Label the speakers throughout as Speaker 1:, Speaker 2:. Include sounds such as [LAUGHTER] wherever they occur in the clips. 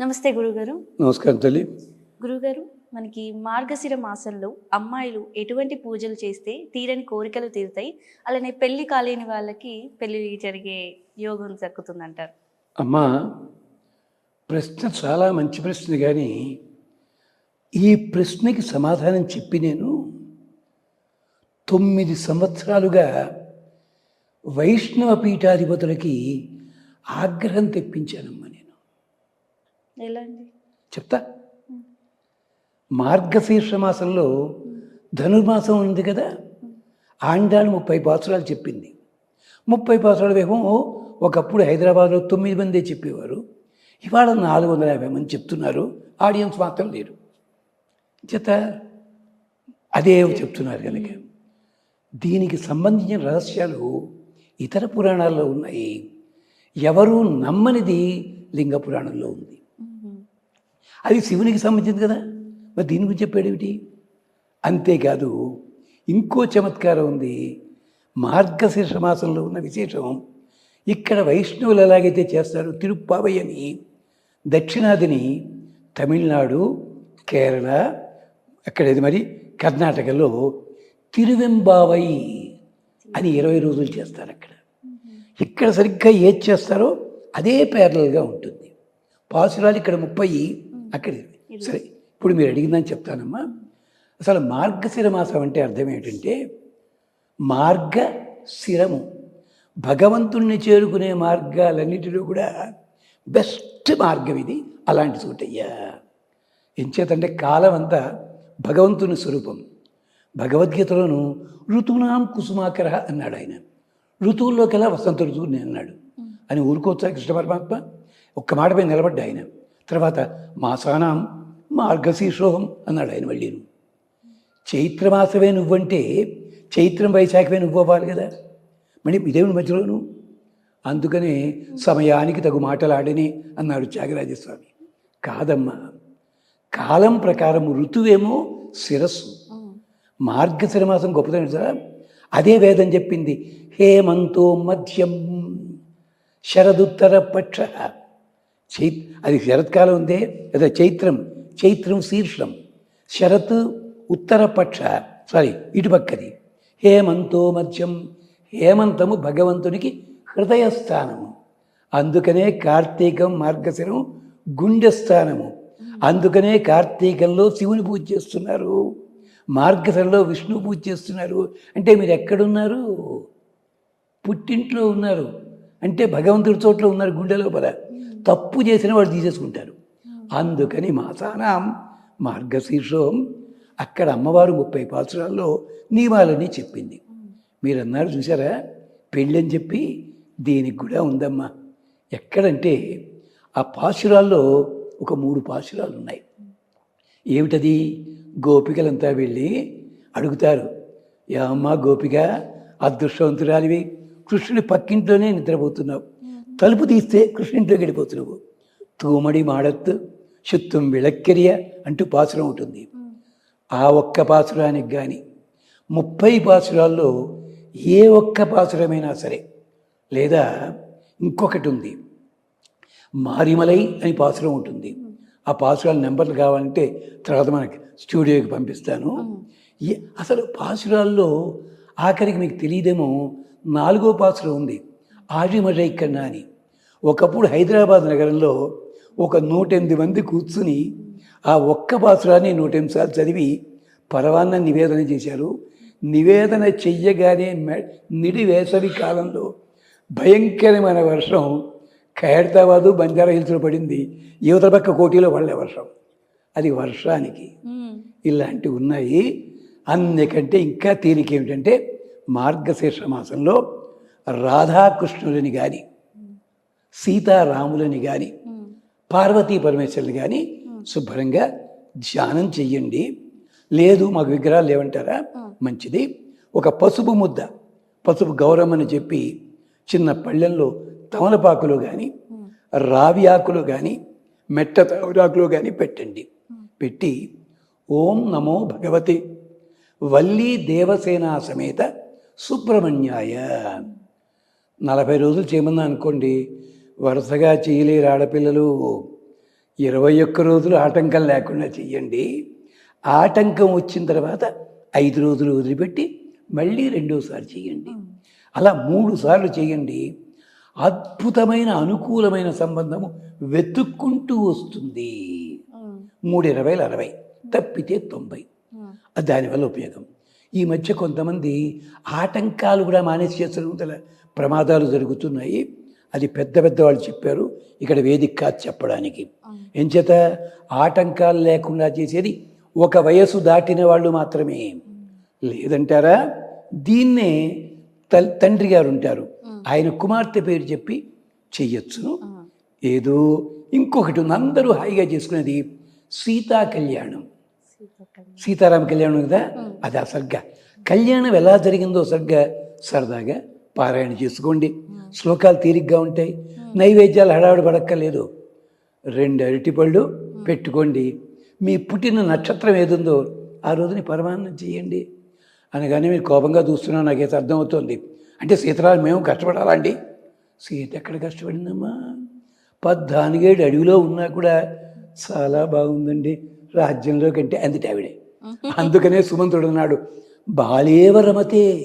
Speaker 1: నమస్తే గురుగారు.
Speaker 2: నమస్కారం తల్లి.
Speaker 1: గురుగారు మనకి మార్గశిర మాసంలో అమ్మాయిలు ఎటువంటి పూజలు చేస్తే తీరని కోరికలు తీరుతాయి. అలానే పెళ్ళి కాలేని వాళ్ళకి పెళ్ళి జరిగే యోగం దక్కుతుందంటారు
Speaker 2: అమ్మా ప్రశ్న చాలా మంచి ప్రశ్న కానీ ఈ ప్రశ్నకి సమాధానం చెప్పి నేను తొమ్మిది సంవత్సరాలుగా వైష్ణవ పీఠాధిపతులకి ఆగ్రహం తెప్పించానమ్మా నేను. చెప్తా. మార్గశీర్ష మాసంలో ధనుర్మాసం ఉంది కదా ఆండాలు ముప్పై పాసురాలు చెప్పింది. ముప్పై పాసురాల వేగం ఒకప్పుడు హైదరాబాద్లో తొమ్మిది మందే చెప్పేవారు. ఇవాళ నాలుగు వందల యాభై మంది చెప్తున్నారు. ఆడియన్స్ మాత్రం లేరు. చేత అదే చెప్తున్నారు కనుక. దీనికి సంబంధించిన రహస్యాలు ఇతర పురాణాల్లో ఉన్నాయి. ఎవరు నమ్మనిది లింగ పురాణంలో ఉంది. అది శివునికి సంబంధించింది కదా. మరి దీని గురించి చెప్పాడు ఏమిటి? అంతేకాదు ఇంకో చమత్కారం ఉంది. మార్గశీర్ష మాసంలో ఉన్న విశేషం ఇక్కడ వైష్ణవులు ఎలాగైతే చేస్తారో తిరుప్పావై అని దక్షిణాదిని తమిళనాడు కేరళ అక్కడేది మరి? కర్ణాటకలో తిరువెంబావై అని ఇరవై రోజులు చేస్తారు అక్కడ. ఇక్కడ సరిగ్గా ఏది చేస్తారో అదే పేర్లల్గా ఉంటుంది. పాసురాలు ఇక్కడ ముప్పై అక్కడ. సరే ఇప్పుడు మీరు అడిగిందని చెప్తానమ్మా. అసలు మార్గశిర మాసం అంటే అర్థం ఏంటంటే మార్గ శిరము భగవంతుణ్ణి చేరుకునే మార్గాలన్నిటిలో కూడా బెస్ట్ మార్గం ఇది అలాంటి చోటయ్యా. ఎంచేతంటే కాలం అంతా భగవంతుని స్వరూపం. భగవద్గీతలోను ఋతునాం కుసుమాకర అన్నాడు ఆయన. ఋతువుల్లోకెల్లా వసంత ఋతువు నేను అన్నాడు అని ఊరుకోవచ్చా కృష్ణ పరమాత్మ? ఒక్క మాటపై నిలబడ్డా ఆయన. తర్వాత మాసానాం మార్గశీర్షోహం అన్నాడు ఆయన మళ్ళీ చైత్రమాసమే నువ్వంటే చైత్రం వైశాఖమే నువ్వు కదా. మళ్ళీ ఇదేమి మధ్యలోను? అందుకనే సమయానికి తగు మాటలాడని అన్నాడు త్యాగరాజస్వామి. కాదమ్మా కాలం ప్రకారం ఋతువేమో శిరస్సు. మార్గశిర మాసం గొప్పదని సార్ అదే వేదం చెప్పింది హేమంతో మధ్యం శరదుత్తర పక్ష. చై అది శరత్కాలం ఉందే లేదా చైత్రం చైత్రం శీర్షం. శరత్ ఉత్తరపక్ష సారీ ఇటుపక్కది హేమంతో మధ్యం హేమంతము భగవంతునికి హృదయస్థానము. అందుకనే కార్తీకం మార్గశిరం గుండె స్థానము అందుకనే కార్తీకంలో శివుని పూజ చేస్తున్నారు. మార్గశిరంలో విష్ణు పూజ చేస్తున్నారు. అంటే మీరు ఎక్కడున్నారు? పుట్టింట్లో ఉన్నారు. అంటే భగవంతుడి చోట్ల ఉన్నారు గుండె లోపల. తప్పు చేసిన వాడు తీసేసుకుంటారు. అందుకని మాసానాం మార్గశీర్షం. అక్కడ అమ్మవారు ముప్పై పాత్రల్లో నియమాలని చెప్పింది. మీరు అన్నారు చూసారా పెళ్ళని చెప్పి దీనికి కూడా ఉందమ్మా. ఎక్కడంటే ఆ పాశురాల్లో ఒక మూడు పాశురాలు ఉన్నాయి. ఏమిటది? గోపికలంతా వెళ్ళి అడుగుతారు. యా గోపిక అదృష్టవంతురాలివి. కృష్ణుడి పక్కింట్లోనే నిద్రపోతున్నావు. తలుపు తీస్తే కృష్ణుంట్లోకి వెళ్ళిపోతున్నావు తూమడి మాడత్తు శుత్వం విళక్కెరియ అంటూ పాసురం ఉంటుంది. ఆ ఒక్క పాసురానికి కానీ ముప్పై పాసురాల్లో ఏ ఒక్క పాసురమైనా సరే లేదా ఇంకొకటి ఉంది. మారిమలై అని పాసురం ఉంటుంది. ఆ పాసురాల నెంబర్లు కావాలంటే తర్వాత మనకి స్టూడియోకి పంపిస్తాను. అసలు పాసురాల్లో ఆఖరికి మీకు తెలియదేమో నాలుగో పాసురం ఉంది. ఆడిమరై కన్నా అని. ఒకప్పుడు హైదరాబాద్ నగరంలో ఒక నూటెనిమిది మంది కూర్చుని ఆ ఒక్క పాసురాన్ని నూటెనిమిది సార్లు చదివి పరవాన్న నివేదన చేశారు. నివేదన చెయ్యగానే నిడి వేసవి కాలంలో భయంకరమైన వర్షం ఖైరతాబాదు బంజారా హిల్స్లో పడింది. యువతల పక్క కోటిలో పడలే వర్షం. అది వర్షానికి ఇలాంటివి ఉన్నాయి. అందుకంటే ఇంకా తేలిక ఏమిటంటే మార్గశీర్ష మాసంలో రాధాకృష్ణులని కానీ సీతారాములని కానీ పార్వతీ పరమేశ్వరుని కానీ శుభ్రంగా ధ్యానం చెయ్యండి. లేదు మాకు విగ్రహాలు లేవంటారా? మంచిది. ఒక పసుపు ముద్ద పసుపు గౌరమ్మని చెప్పి చిన్న పళ్ళెంలో తమలపాకులు కానీ రావి ఆకులు కానీ మెట్ట తమరాకులు కానీ పెట్టండి. పెట్టి ఓం నమో భగవతి. వల్లీ దేవసేన సమేత సుబ్రహ్మణ్యాయ. నలభై రోజులు చేయమన్నా అనుకోండి. వరుసగా చేయలేరు ఆడపిల్లలు. ఇరవై ఒక్క రోజులు ఆటంకం లేకుండా చెయ్యండి ఆటంకం వచ్చిన తర్వాత ఐదు రోజులు వదిలిపెట్టి మళ్ళీ రెండోసారి చేయండి. అలా మూడు సార్లు చేయండి. అద్భుతమైన అనుకూలమైన సంబంధము వెతుక్కుంటూ వస్తుంది. మూడు ఇరవైలు అరవై తప్పితే తొంభై. దానివల్ల ఉపయోగం. ఈ మధ్య కొంతమంది ఆటంకాలు కూడా మానేసి చేస్తున్న ప్రమాదాలు జరుగుతున్నాయి. అది పెద్ద పెద్ద వాళ్ళు చెప్పారు. ఇక్కడ వేదిక కాదు చెప్పడానికి. ఎంచేత ఆటంకాలు లేకుండా చేసేది ఒక వయసు దాటిన వాళ్ళు మాత్రమే. లేదంటారా? దీన్నే తల్ తండ్రి గారు ఉంటారు. ఆయన కుమార్తె పేరు చెప్పి చెయ్యొచ్చును
Speaker 1: ఉమ్.
Speaker 2: ఏదో ఇంకొకటి ఉంది. అందరూ హాయిగా చేసుకునేది సీతా కళ్యాణం. సీతారామ కళ్యాణం కదా? అది ఆ సర్గ కళ్యాణం ఎలా జరిగిందో సర్గ సరదాగా పారాయణ చేసుకోండి. శ్లోకాలు తీరిగ్గా ఉంటాయి. నైవేద్యాలు హడావిడి పడక్కర్లేదు. రెండు అరటిపళ్ళు పెట్టుకోండి. మీ పుట్టిన నక్షత్రం ఏదుందో ఆ రోజుని పరమాన్నం చేయండి. అనగానే మీరు కోపంగా చూస్తున్నా నాకైతే అర్థమవుతుంది. అంటే సీతారాం మేము కష్టపడాలండి సీత ఎక్కడ కష్టపడిందమ్మా? పద్నాలుగేడు అడవిలో ఉన్నా కూడా చాలా బాగుందండి. రాజ్యంలో కంటే అందుటి ఆవిడే. [LAUGHS] అందుకనే సుమంతుడు అన్నాడు బాలేవ రమతే.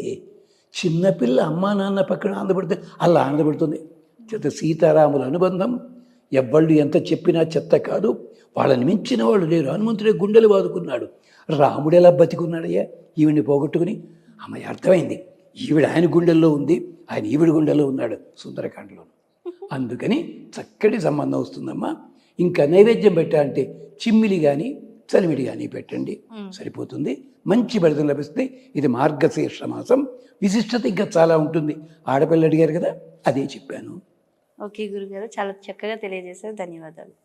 Speaker 2: చిన్నపిల్ల అమ్మా నాన్న పక్కన ఆనందపడితే అలా ఆనందపడుతుంది. చేత సీతారాముల అనుబంధం ఎవళ్ళు ఎంత చెప్పినా చెత్త కాదు. వాళ్ళని మించిన వాళ్ళు లేరు. హనుమంతుడే గుండెలు బాదుకున్నాడు రాముడు ఎలా బతికున్నాడయ్యా? ఈవిడిని పోగొట్టుకుని. అమ్మాయి అర్థమైంది. ఈవిడ ఆయన గుండెల్లో ఉంది. ఆయన ఈవిడ గుండెల్లో ఉన్నాడు సుందరకాండలో అందుకని చక్కటి సంబంధం వస్తుందమ్మా. ఇంకా నైవేద్యం పెట్టాలంటే చిమ్మిలి కానీ చలిమిడి కానీ పెట్టండి. సరిపోతుంది. మంచి ఫలితం లభిస్తుంది ఇది మార్గశీర్ష మాసం. విశిష్టత ఇంకా చాలా ఉంటుంది. ఆడపిల్ల అడిగారు కదా అదే చెప్పాను.
Speaker 1: ఓకే గురుగారు చాలా చక్కగా తెలియజేశారు. ధన్యవాదాలు.